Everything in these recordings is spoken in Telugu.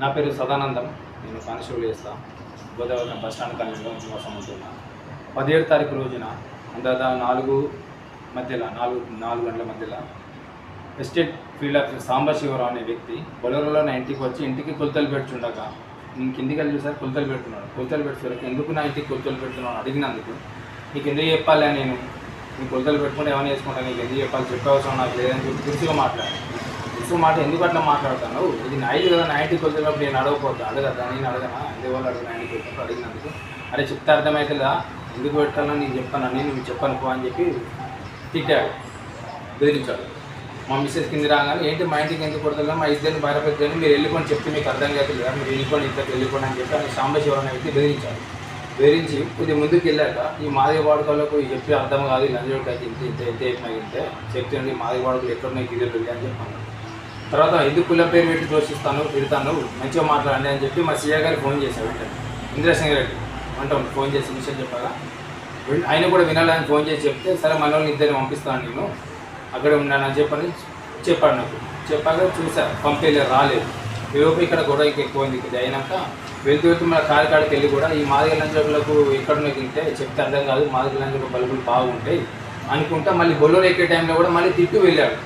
నా పేరు సదానందం. నేను కానిస్టేబుల్ చేస్తా. గోదావరి బస్ స్టాండ్ కాలేజీలో నివాసం ఉంటున్నా పదిహేడు తారీఖు రోజున అందాదా నాలుగు మధ్యలో నాలుగు నాలుగు గంటల మధ్యలో ఎస్టేట్ ఫీల్డ్ ఆఫీసర్ సాంబశివరావు అనే వ్యక్తి బొలరలో నా ఇంటికి వచ్చి ఇంటికి కొలతలు పెడుతుండగా నేను కిందికి వెళ్ళి చూసారు కొలతలు పెడుతున్నాడు కొలతలు పెడుతున్నాడు ఎందుకు నా ఇంటికి కొలతలు పెడుతున్నాను అడిగినందుకు నీకు ఎందుకు చెప్పాలి? నేను నీ కొలతలు పెట్టుకుంటే ఏమైనా చేసుకుంటాను నీకు ఎందుకు చెప్పాలి? చెప్పే అవసరం నాకు లేదని చెప్పి గుర్తుగా మాట్లాడాను. సో మాట ఎందుకు అట్లా మాట్లాడతాను ఇది నైట్ కదా నైన్టీకి ఇంటికి నేను అడగకపోతా అడగదా? నేను అడగనా? ఎందువల్ల అడుగు నా వచ్చినప్పుడు అడిగినందుకు. అరే చెప్తే అర్థమవుతుందా ఎందుకు పెట్టాలని నేను చెప్పానని నువ్వు చెప్పను పో అని చెప్పి తిట్టాడు బెదిరించాడు. మా మిస్సెస్ కింద రాగానే ఏంటి మా ఇంటికి ఎందుకు కొడతా మా ఇద్దరిని భార్య మీరు వెళ్ళిపోని చెప్తే మీకు అర్థం కాదు కదా మీరు వెళ్ళిపోండి ఇద్దరికి వెళ్ళిపోండి అని చెప్పి ఆయన సాంబశివరం అనే వ్యక్తి బెదిరించాడు. బెదిరించి కొద్దిగా ముందుకు వెళ్ళాక ఈ మాదిగ వాడుకలకు చెప్పి అర్థం కాదు లంజోడికి ఇంత ఇంత ఎంత అయిపోయి ఇంటే మాదిగ వాడుకలు ఎక్కడున్నాయి గిరియలు అని చెప్పాను తర్వాత ఎందుకు కులం పేరు పెట్టి దోషిస్తాను తిడతాను మంచిగా మాట్లాడండి అని చెప్పి మా సీఏ గారికి ఫోన్ చేశాడు వెంటనే ఇంద్రసింగ్ రెడ్డి అంటాం ఫోన్ చేసి విషయం చెప్పగా ఆయన కూడా వినాలని ఫోన్ చేసి చెప్తే సరే మన వాళ్ళని ఇద్దరిని పంపిస్తాను నేను అక్కడ ఉన్నానని చెప్పని చెప్పాడు నాకు. చెప్పాక చూసా పంపేలే రాలేదు. ఈలోపు ఇక్కడ గొడవ ఇంకా ఎక్కువైంది ఇది అయినాక వెళ్తూ వెళ్తూ మన కాడికాడికి వెళ్ళి కూడా ఈ మాదిగ లంజకులకు ఎక్కడ తింటే చెప్తే అర్థం కాదు మాదిగలంజలు బల్బులు బాగుంటాయి అనుకుంటా మళ్ళీ బొల్లూరు ఎక్కే టైంలో కూడా మళ్ళీ తిట్టు వెళ్ళాడు.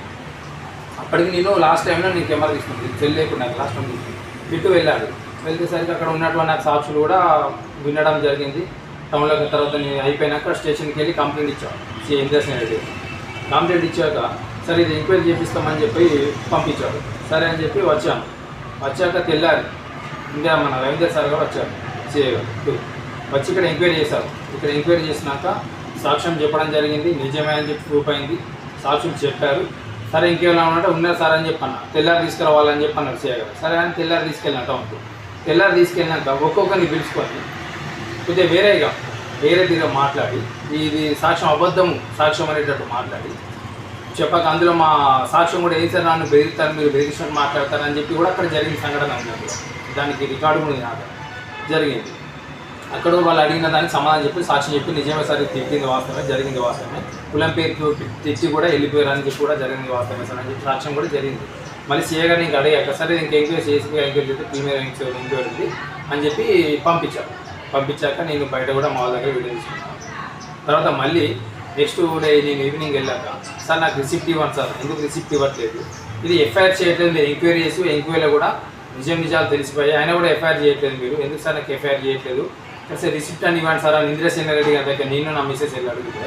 అప్పటికి నేను లాస్ట్ టైంలో నేను కెమెరా తీసుకుంది సెల్ లేకుండా లాస్ట్ టైం తీసుకుంది తిట్టు వెళ్ళాడు వెళ్ళేసరికి అక్కడ ఉన్నటువంటి నాకు సాక్షులు కూడా వినడం జరిగింది. టౌన్లోకి తర్వాత నేను అయిపోయినాక స్టేషన్కి వెళ్ళి కంప్లైంట్ ఇచ్చాను. సీఎం ఇంద్రసేన్ రెడ్డి. కంప్లైంట్ ఇచ్చాక సరే ఇది ఎంక్వైరీ చేపిస్తామని చెప్పి పంపించాడు సరే అని చెప్పి వచ్చాను. వచ్చాక తెల్లారి. ఇంకా మన రవీందర్ సార్ గారు వచ్చారు సీఏ గారు. వచ్చి ఇక్కడ ఎంక్వైరీ చేశారు. ఇక్కడ ఎంక్వైరీ చేసినాక సాక్ష్యం చెప్పడం జరిగింది. నిజమే అని చెప్పి ప్రూఫ్ అయింది. సాక్షులు చెప్పారు. సరే ఇంకేమైనా ఉన్నట్టు ఉన్నారు సార్ అని చెప్పన్న. తెల్లారి తీసుకురావాలని చెప్పన్నారు సీఏ గారు. సరే అని తెల్లారి తీసుకెళ్ళినట్టు టౌన్కు తెల్లారి తీసుకెళ్ళినాక ఒక్కొక్కరిని పిలుచుకొని కొద్దిగా వేరేగా వేరే దీనిలో మాట్లాడి ఇది సాక్ష్యం అబద్ధము సాక్ష్యం అనేటట్టు మాట్లాడి. చెప్పక అందులో మా సాక్ష్యం కూడా ఏం సార్ నన్ను బెదిరిస్తారు మీరు బెదిరించినట్టు మాట్లాడతారని చెప్పి కూడా అక్కడ జరిగిన సంఘటన ఉంది దానికి రికార్డు కూడా నాకు. జరిగింది. అక్కడ వాళ్ళు అడిగిన దానికి సమాధానం చెప్పి సాక్షి చెప్పి నిజమే సార్ తిట్టింది వాస్తవమే జరిగింది వాస్తవమే. కులం పేరు తిట్టి కూడా వెళ్ళిపోయారు అని చెప్పి కూడా జరిగింది వాస్తవమే సార్ అని చెప్పి సాక్ష్యం కూడా జరిగింది. మళ్ళీ సీఏగా నీకు ఇంకా అడిగాక సరే ఇంక ఎంక్వైరీ చేసి ఎంక్వైరీ చేస్తే ప్రీమియర్ ఎంక్వైరీ ఎంక్వైరీ ఉంది అని చెప్పి పంపించారు. పంపించాక నేను బయట కూడా మా దగ్గర వీడియో తీసుకున్నాను. తర్వాత మళ్ళీ నెక్స్ట్ డే నేను ఈవినింగ్ వెళ్ళాక సార్ నాకు రిసిప్ట్ ఇవ్వండి సార్ ఎందుకు రిసిప్ట్ ఇవ్వట్లేదు? ఇది ఎఫ్ఐఆర్ చేయట్లేదు మీరు ఎంక్వైరీ చేసి ఎంక్వైరీలో కూడా నిజం నిజాలు తెలిసిపోయాయి ఆయన కూడా ఎఫ్ఐఆర్ చేయట్లేదు మీరు ఎందుకు సార్ నాకు ఎఫ్ఐఆర్ చేయట్లేదు? సార్ రిసిప్ట్ అని ఇవ్వండి సార్ అని ఇంద్రసేన రెడ్డి గారి దగ్గర నేను నా మిస్సెస్ వెళ్ళి అడిగితే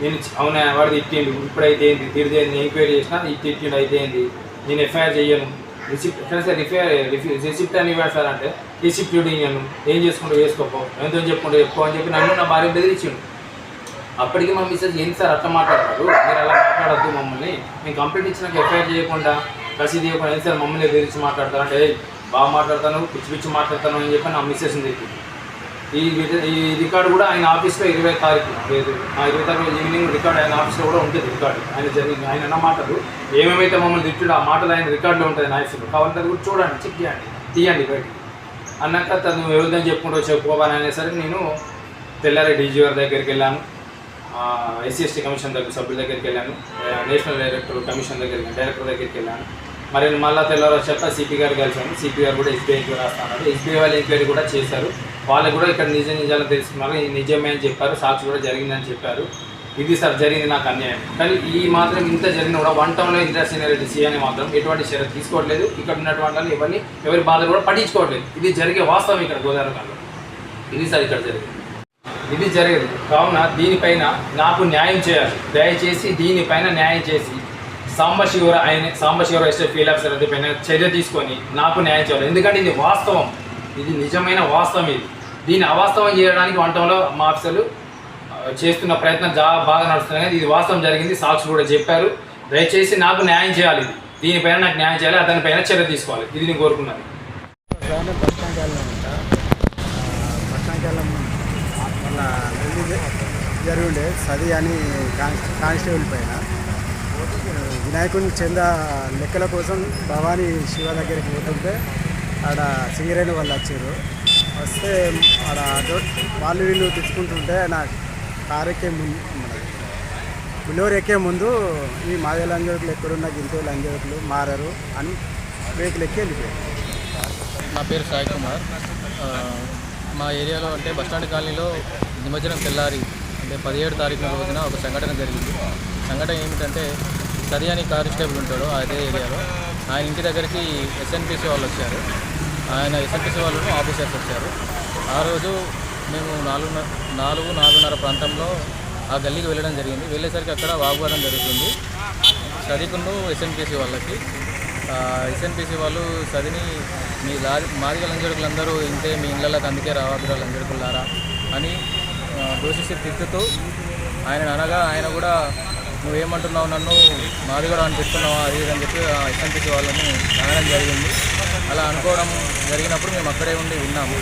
నేను చ- అవునా వాడు తిట్టిండు ఇప్పుడైతే ఏంది తిరిదేంది ఎంక్వైరీ చేసినా ఇట్టి ఇట్టిండు అయితే ఏంది నేను ఎఫ్ఐఆర్ చేయను. రిసిప్ట్ ఎక్కడ సార్ రిఫైర్ రిసిప్ట్ అని ఇవ్వండి సార్ అంటే రిసిప్ట్ ఇవ్వను ఏం చేసుకుంటూ వేసుకోపో ఎంతో చెప్పుకుంటూ చెప్పుకో అని చెప్పి నన్ను నా భార్య బెదిరించిండు అప్పటికి మా మిస్సెస్ ఏంటి సార్ అట్లా మాట్లాడతారు? మీరు అలా మాట్లాడద్దు మమ్మల్ని. మేము కంప్లీట్ ఇచ్చినాక ఎఫ్ఐఆర్ చేయకుండా రసీదు ఇవ్వకుండా ఏంటి సార్ మమ్మల్ని బెదిరించి మాట్లాడతారు? అంటే బాగా మాట్లాడతాను పిచ్చి పిచ్చి మాట్లాడతాను అని చెప్పి నా మిస్సెస్ తెచ్చింది ఈ ఈ రికార్డు కూడా ఆయన ఆఫీస్లో ఇరవై తారీఖు లేదు ఆ ఇరవై తారీఖు ఈవినింగ్ రికార్డు ఆయన ఆఫీస్లో కూడా ఉంటుంది రికార్డు. ఆయన జరిగింది ఆయన అన్న మాటలు ఏమేమైతే మమ్మల్ని తిట్టుడు ఆ మాటలు ఆయన రికార్డులో ఉంటుంది నాయసులు ఆఫీస్లో. కావాలంటే అది కూడా చూడండి చెక్ చేయండి తీయండి బయటికి. అన్నాక తను ఎవరిదని చెప్పుకుంటూ చెప్పుకోవాలని అనేసరికి నేను తెల్లారి డీజీ గారి దగ్గరికి వెళ్ళాను. ఎస్సీఎస్టీ కమిషన్ దగ్గర సభ్యుల దగ్గరికి వెళ్ళాను. నేషనల్ డైరెక్టర్ కమిషన్ దగ్గరికి డైరెక్టర్ దగ్గరికి వెళ్ళాను. మరి మళ్ళీ తెల్లవారు వచ్చాక సిపి గారు కలిసాను సిపి గారు కూడా ఎస్బీఐ రాస్తాను ఎస్బీఐ వాళ్ళు ఎంక్వైరీ కూడా చేశారు. వాళ్ళు కూడా ఇక్కడ నిజ నిజాలు తెలుసుకున్నారు. నిజమే అని చెప్పారు సాక్షి కూడా జరిగిందని చెప్పారు. ఇది సార్ జరిగింది నాకు అన్యాయం. కానీ ఈ మాత్రం ఇంత జరిగిన కూడా వన్ టౌన్లో ఇందిరా సీనియర్ సీ మాత్రం ఎటువంటి చర్య తీసుకోవట్లేదు. ఇక్కడ ఉన్నటువంటి వాళ్ళని ఎవరిని ఎవరి బాధలు కూడా పట్టించుకోవట్లేదు. ఇది జరిగే వాస్తవం ఇక్కడ గోదావరిలో ఇది సార్ ఇక్కడ జరిగింది. ఇది జరిగదు. కావున దీనిపైన నాకు న్యాయం చేయాలి. దయచేసి దీనిపైన న్యాయం చేసి సాంబశివర ఆయన సాంబశివర ఎస్టేట్ ఫీల్ ఆఫీసర్ పైన చర్య తీసుకొని నాకు న్యాయం చేయాలి. ఎందుకంటే ఇది వాస్తవం. ఇది నిజమైన వాస్తవం ఇది. దీన్ని అవాస్తవం చేయడానికి వంటంలో మా ఆఫీసర్లు చేస్తున్న ప్రయత్నం జా బాగా నడుస్తున్నాయి. కానీ ఇది వాస్తవం జరిగింది సాక్షులు కూడా చెప్పారు. దయచేసి నాకు న్యాయం చేయాలి ఇది. దీనిపైన నాకు న్యాయం చేయాలి అతనిపైన చర్య తీసుకోవాలి. ఇది నేను కోరుకున్నాను జరుగుండే సది అని కానిస్టేబుల్ పైన. వినాయకుని చెంద లెక్కల కోసం భవానీ శివ దగ్గరికి పోతుంటే ఆడ సింగరేణి వాళ్ళు వచ్చారు. వస్తే ఆడ ఆటో వాళ్ళు వీళ్ళు తెచ్చుకుంటుంటే నా కారు ఎక్కే ముందు బులోర్ ఎక్కే ముందు ఈ మాదే లంజోకులు ఎక్కడున్న గింతో లంజోకులు మారరు అని వెహికల్ ఎక్కి వెళ్ళిపోయారు. నా పేరు సాయి కుమార్. మా ఏరియాలో అంటే బస్టాండ్ కాలనీలో నిమజ్జనం తెల్లారి అంటే పదిహేడు తారీఖున రోజున ఒక సంఘటన జరిగింది. సంఘటన ఏమిటంటే సరి అని కానిస్టేబుల్ ఉంటాడు అదే ఏరియాలో. ఆయన ఇంటి దగ్గరికి ఎస్ఎన్పిసి వాళ్ళు వచ్చారు. ఆయన ఎస్ఎన్పిసి వాళ్ళు ఆఫీసర్స్ వచ్చారు. ఆ రోజు మేము నాలుగు నాలుగు నాలుగున్నర ప్రాంతంలో ఆ గల్లీకి వెళ్ళడం జరిగింది. వెళ్ళేసరికి అక్కడ వాగ్వాదం జరుగుతుంది. సదికును ఎస్ఎన్పిసి వాళ్ళకి. ఎస్ఎన్పిసి వాళ్ళు సదిని మీ లాది మాదిగ లంజడుకులందరూ ఇంతే మీ ఇళ్ళకి అందుకే రావద్దురా లంజడుకులారా అని ఆ, దూషించి తిట్టుతూ ఆయన అనగా ఆయన కూడా నువ్వేమంటున్నావు నన్ను మాది కూడా అనిపిస్తున్నావా అది అని చెప్పి ఎస్ఎన్పిసి వాళ్ళని అనడం జరిగింది. అలా అనుకోవడం జరిగినప్పుడు మేము అక్కడే ఉండి విన్నాము.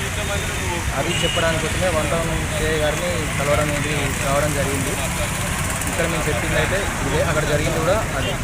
అది చెప్పడానికి కోసమే వంటం చేయ గారిని కలవడం అనేది రావడం జరిగింది. ఇక్కడ మేము చెప్పింది అయితే ఇదే. అక్కడ జరిగింది కూడా అదే.